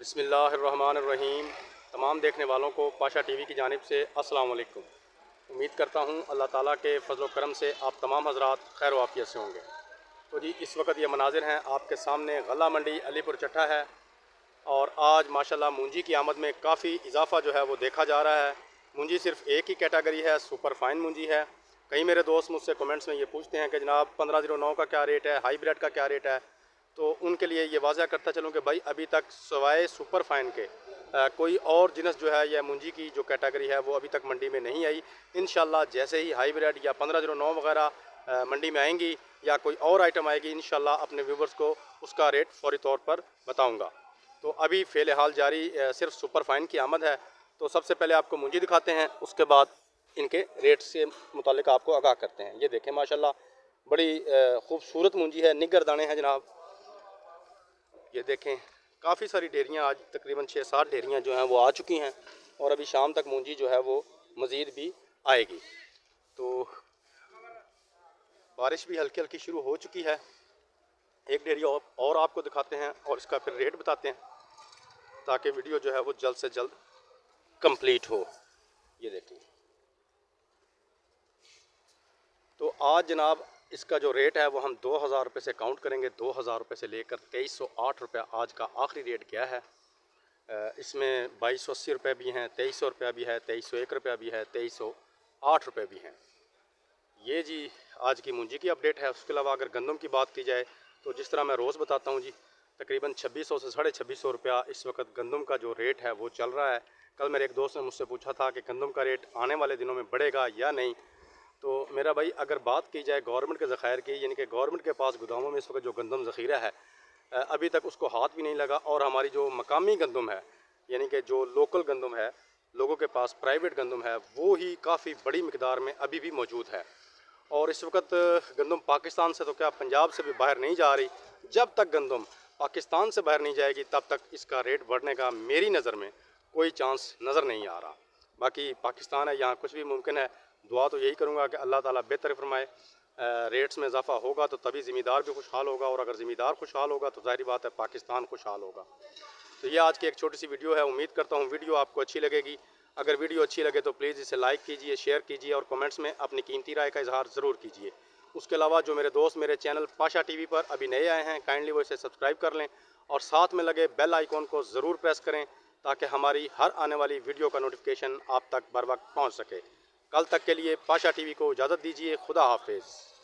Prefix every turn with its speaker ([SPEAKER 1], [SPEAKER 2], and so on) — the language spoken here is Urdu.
[SPEAKER 1] بسم اللہ الرحمن الرحیم۔ تمام دیکھنے والوں کو پاشا ٹی وی کی جانب سے السلام علیکم۔ امید کرتا ہوں اللہ تعالیٰ کے فضل و کرم سے آپ تمام حضرات خیر و عافیت سے ہوں گے۔ تو جی اس وقت یہ مناظر ہیں، آپ کے سامنے غلہ منڈی علی پور چٹھا ہے۔ اور آج ماشاءاللہ مونجی کی آمد میں کافی اضافہ جو ہے وہ دیکھا جا رہا ہے۔ مونجی صرف ایک ہی کیٹاگری ہے، سپر فائن مونجی ہے۔ کئی میرے دوست مجھ سے کمنٹس میں یہ پوچھتے ہیں کہ جناب، پندرہ زیرو نو کا کیا ریٹ ہے؟ ہائی بریڈ کا کیا ریٹ ہے؟ تو ان کے لیے یہ واضح کرتا چلوں کہ بھائی ابھی تک سوائے سپر فائن کے کوئی اور جنس جو ہے یا منجی کی جو کیٹاگری ہے وہ ابھی تک منڈی میں نہیں آئی۔ انشاءاللہ جیسے ہی ہائی بریڈ یا پندرہ زیرو نو وغیرہ منڈی میں آئیں گی یا کوئی اور آئٹم آئے گی، انشاءاللہ اپنے ویورز کو اس کا ریٹ فوری طور پر بتاؤں گا۔ تو ابھی فی الحال جاری صرف سپر فائن کی آمد ہے۔ تو سب سے پہلے آپ کو منجی دکھاتے ہیں، اس کے بعد ان کے ریٹ سے متعلق آپ کو آگاہ کرتے ہیں۔ یہ دیکھیں ماشاءاللہ، بڑی خوبصورت منجی ہے، نگر دانے ہیں جناب۔ یہ دیکھیں، کافی ساری ڈیریاں آج تقریباً چھ سات ڈیریاں جو ہیں وہ آ چکی ہیں اور ابھی شام تک مونجی جو ہے وہ مزید بھی آئے گی۔ تو بارش بھی ہلکی ہلکی شروع ہو چکی ہے۔ ایک ڈیری اور اور آپ کو دکھاتے ہیں اور اس کا پھر ریٹ بتاتے ہیں تاکہ ویڈیو جو ہے وہ جلد سے جلد کمپلیٹ ہو۔ یہ دیکھیں۔ تو آج جناب اس کا جو ریٹ ہے وہ ہم دو ہزار روپے سے کاؤنٹ کریں گے، دو ہزار روپے سے لے کر تیئیس سو آٹھ روپے آج کا آخری ریٹ کیا ہے۔ اس میں بائیس سو اسی روپے بھی ہیں، تیئیس سو روپیہ بھی ہے، تیئیس سو ایک روپیہ بھی ہے، تیئیس سو آٹھ روپے بھی ہیں۔ یہ جی آج کی منجی کی اپڈیٹ ہے۔ اس کے علاوہ اگر گندم کی بات کی جائے تو جس طرح میں روز بتاتا ہوں جی تقریباً چھبیس سو سے ساڑھے چھبیس سو روپیہ اس وقت گندم کا جو ریٹ ہے وہ چل رہا ہے۔ کل میرے ایک دوست نے مجھ سے پوچھا تھا کہ گندم کا ریٹ آنے والے دنوں میں بڑھے گا یا نہیں۔ تو میرا بھائی، اگر بات کی جائے گورنمنٹ کے ذخائر کی یعنی کہ گورنمنٹ کے پاس گوداموں میں اس وقت جو گندم ذخیرہ ہے ابھی تک اس کو ہاتھ بھی نہیں لگا اور ہماری جو مقامی گندم ہے یعنی کہ جو لوکل گندم ہے، لوگوں کے پاس پرائیویٹ گندم ہے، وہ ہی کافی بڑی مقدار میں ابھی بھی موجود ہے۔ اور اس وقت گندم پاکستان سے تو کیا پنجاب سے بھی باہر نہیں جا رہی؟ جب تک گندم پاکستان سے باہر نہیں جائے گی، تب تک اس کا ریٹ بڑھنے کا میری نظر میں کوئی چانس نظر نہیں آ رہا۔ باقی پاکستان ہے، یہاں کچھ بھی ممکن ہے دعا تو یہی کروں گا کہ اللہ تعالیٰ بہتر فرمائے ریٹس میں اضافہ ہوگا تو تبھی ذمہ دار بھی خوشحال ہوگا اور اگر ذمہ دار خوشحال ہوگا تو ظاہری بات ہے پاکستان خوشحال ہوگا۔ تو یہ آج کی ایک چھوٹی سی ویڈیو ہے، امید کرتا ہوں ویڈیو آپ کو اچھی لگے گی۔ اگر ویڈیو اچھی لگے تو پلیز اسے لائک کیجیے، شیئر کیجیے اور کمنٹس میں اپنی قیمتی رائے کا اظہار ضرور کیجیے۔ اس کے علاوہ جو میرے دوست، میرے چینل پاشا ٹی وی پر ابھی نئے آئے ہیں، کائنڈلی وہ اسے سبسکرائب کر لیں اور ساتھ میں لگے بیل آئیکن کو ضرور پریس کریں تاکہ ہماری ہر آنے والی ویڈیو کا نوٹیفیکیشن آپ تک بر وقت پہنچ سکے۔ کل تک کے لیے پاشا ٹی وی کو اجازت دیجیے خدا حافظ۔